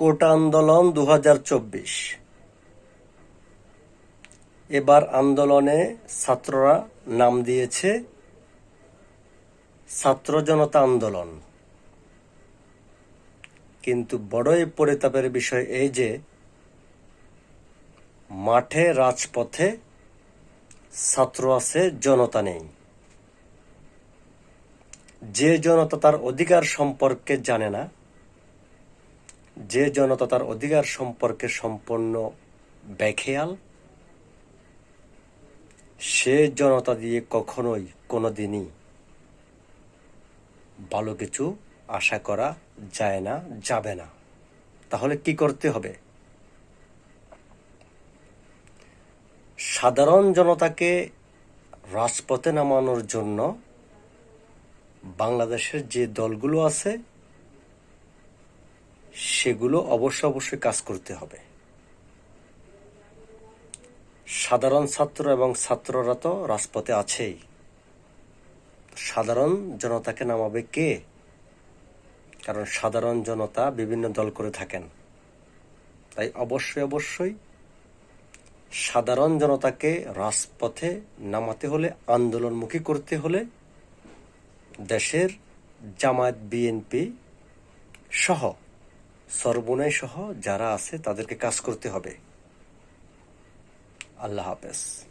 কোটা আন্দোলন দু হাজার চব্বিশ। এবার আন্দোলনে ছাত্ররা নাম দিয়েছে ছাত্র জনতা আন্দোলন। কিন্তু বড়ই পরিতাপের বিষয় এই যে, মাঠে, রাজপথে ছাত্র আছে, জনতা নেই। যে জনতা তার অধিকার সম্পর্কে জানে না যে জনতা তার অধিকার সম্পর্কে সম্পূর্ণ বেখেয়াল সে জনতা দিয়ে কখনোই কোনোদিনই ভালো কিছু আশা করা যায় না, যাবে না। তাহলে কি করতে হবে? সাধারণ জনতাকে রাজপথে নামানোর জন্য বাংলাদেশের যে দলগুলো আছে সেগুলো অবশ্য অবশ্যই কাজ করতে হবে। সাধারণ ছাত্র এবং ছাত্ররা তো রাজপথে আছেই। সাধারণ জনতাকে নামাবে কে? কারণ সাধারণ জনতা বিভিন্ন দল করে থাকেন। তাই অবশ্যই অবশ্যই সাধারণ জনতাকে রাজপথে নামাতে হলে, আন্দোলনমুখী করতে হলে দেশের জামায়াত, বিএনপি সহ সর্বনয় সহ যারা আছে তাদেরকে কাজ করতে হবে। আল্লাহ হাফেজ।